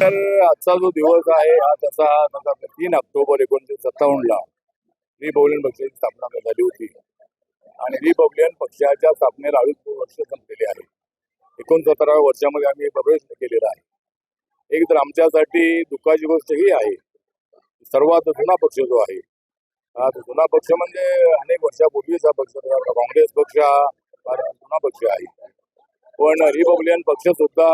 तर आजचा जो दिवस आहे हा तसा तसा तीन ऑक्टोबर एकोणीसशे सत्तावन्नला रिपब्लिकन पक्षाची स्थापना झाली होती. आणि रिपब्लिकन पक्षाच्या स्थापनेला अडीच वर्ष संपलेली आहे. एकोणसत्तराव्या वर्षामध्ये आम्ही प्रवेश केलेला आहे. एक तर आमच्यासाठी दुःखाची गोष्ट ही आहे. सर्वात जुना पक्ष जो आहे हा तो जुना पक्ष म्हणजे अनेक वर्षापूर्वीचा पक्ष काँग्रेस पक्ष हा फार जुना पक्ष आहे. पण रिपब्लिकन पक्ष सुद्धा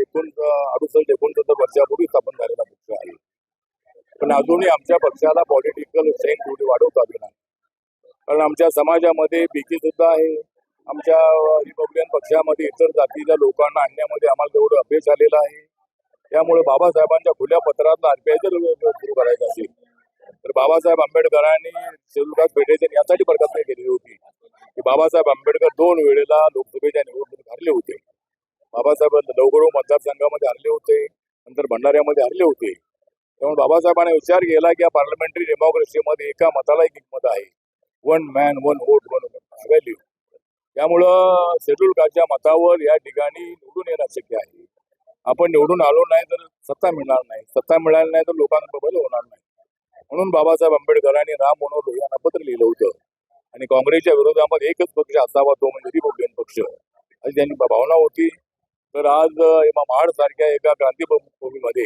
एकूण अडुसष्ट एकोणसत्तर वर्षापूर्वी स्थापन झालेला पक्ष आहे. पण अजूनही आमच्या पक्षाला पॉलिटिकल स्ट्रेंथ थोडी वाढवता आली नाही. कारण आमच्या समाजामध्ये भीती सुद्धा आहे. आमच्या रिपब्लिकन पक्षामध्ये इतर जातीच्या लोकांना आणण्यामध्ये आम्हाला तेवढं अपयश आलेलं आहे. त्यामुळे बाबासाहेबांच्या खुल्या पत्रातला आरपीआय जर सुरू करायचं असेल तर बाबासाहेब आंबेडकरांनी शेड्यूल फेडरेशन यासाठी बरखास्त केलेली होती. की बाबासाहेब आंबेडकर दोन वेळेला लोकसभेच्या निवडणुकीत हरले होते. बाबासाहेब लवकरो मतदारसंघामध्ये हरले होते नंतर भंडाऱ्यामध्ये हरले होते. त्यामुळे बाबासाहेबांना विचार केला की या पार्लमेंटरी डेमोक्रेसीमध्ये एका मताला एक मत आहे. One man one vote one value त्यामुळं शेड्यूल कास्टच्या मतावर या ठिकाणी निवडून येणं शक्य आहे. आपण निवडून आलो नाही तर सत्ता मिळणार नाही. सत्ता मिळाली नाही तर लोकांना बदल होणार नाही. म्हणून बाबासाहेब आंबेडकरांनी राम मनोहर लोहियांना पत्र लिहिलं होतं. आणि काँग्रेसच्या विरोधामध्ये एकच पक्ष असावा तो म्हणजे रिपब्लिकन पक्ष. अशी त्यांनी भावना होती. तर आज अं, महाड सारख्या एका क्रांतीभूमीमध्ये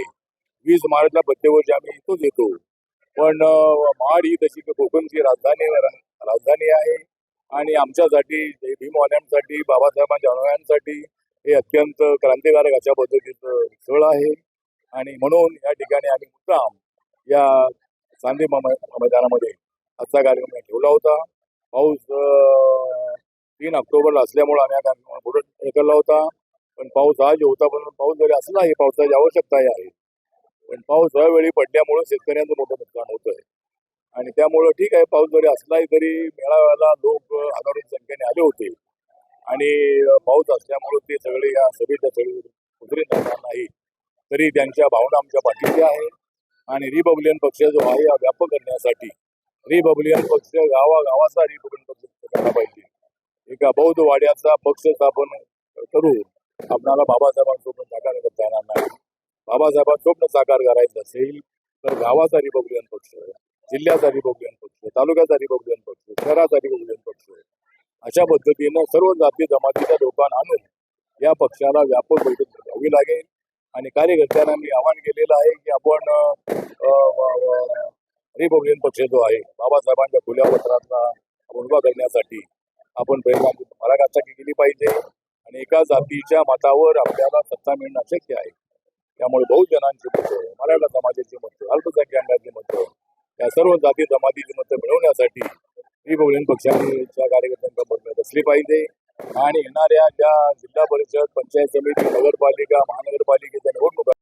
वीस मार्चला प्रत्येक आम्ही इथंच येतो. पण महाड ही तशी कोकणची राजधानी राजधानी आहे. आणि आमच्यासाठी जे भीमवाल्यांसाठी बाबासाहेबांच्या अनुयायांसाठी हे अत्यंत क्रांतिकारक अशा पद्धतीचं स्थळ आहे. आणि म्हणून या ठिकाणी आम्ही मुद्दाम या चांदी मैदानामध्ये आजचा कार्यक्रम ठेवला होता. पाऊस तीन ऑक्टोबरला असल्यामुळे आम्ही हा कार्यक्रम पुढे ढकलला होता. पण पाऊस आज होता पण पाऊस जरी असला ही पावसाची आवश्यकताही आहे. पण पाऊस वेळी पडल्यामुळे शेतकऱ्यांचं मोठं नुकसान होतंय. आणि त्यामुळं ठीक आहे पाऊस जरी असलाही तरी मेळाव्याला लोक हजारो संख्येने आले होते. आणि पाऊस असल्यामुळे ते सगळे या सभेच्या सगळे उतरीत जाणार नाही. तरी त्यांच्या भावना आमच्या पाठीशी आहे. आणि रिपब्लिकन पक्ष जो आहे हा व्यापक करण्यासाठी रिपब्लिकन पक्ष गावागावाचा रिपब्लिकन पक्ष करायला पाहिजे एका बौद्ध वाड्याचा पक्ष स्थापन करून आपणाला बाबासाहेबांसोबत साकार करता येणार नाही. बाबासाहेबांचं स्वप्न साकार करायचं असेल तर गावाचा रिपब्लिकन पक्ष जिल्ह्याचा रिपब्लिकन पक्ष तालुक्याचा रिपब्लिकन पक्ष शहराचा रिपब्लिकन पक्ष अशा पद्धतीनं सर्व जाती जमातीच्या लोकांना आणून या पक्षाला व्यापक बैठक घ्यावी लागेल. आणि कार्यकर्त्यांना मी आवाहन केलेलं आहे की आपण रिपब्लिकन पक्ष जो आहे बाबासाहेबांच्या खुल्या पत्रातला उभा करण्यासाठी आपण प्रयत्न पराकाष्ठा केली पाहिजे. आणि एका जातीच्या मतावर आपल्याला सत्ता मिळणं अशक्य आहे. त्यामुळे बहुजनांची मतं मराठा समाजाची मतं अल्पसंख्याकांची मतं या सर्व जाती जमातीची मतं मिळवण्यासाठी रिपब्लिकन पक्षाच्या कार्यकर्त्यांना मत असली पाहिजे. आणि येणाऱ्या ज्या जिल्हा परिषद पंचायत समिती नगरपालिका महानगरपालिकेच्या निवडणुका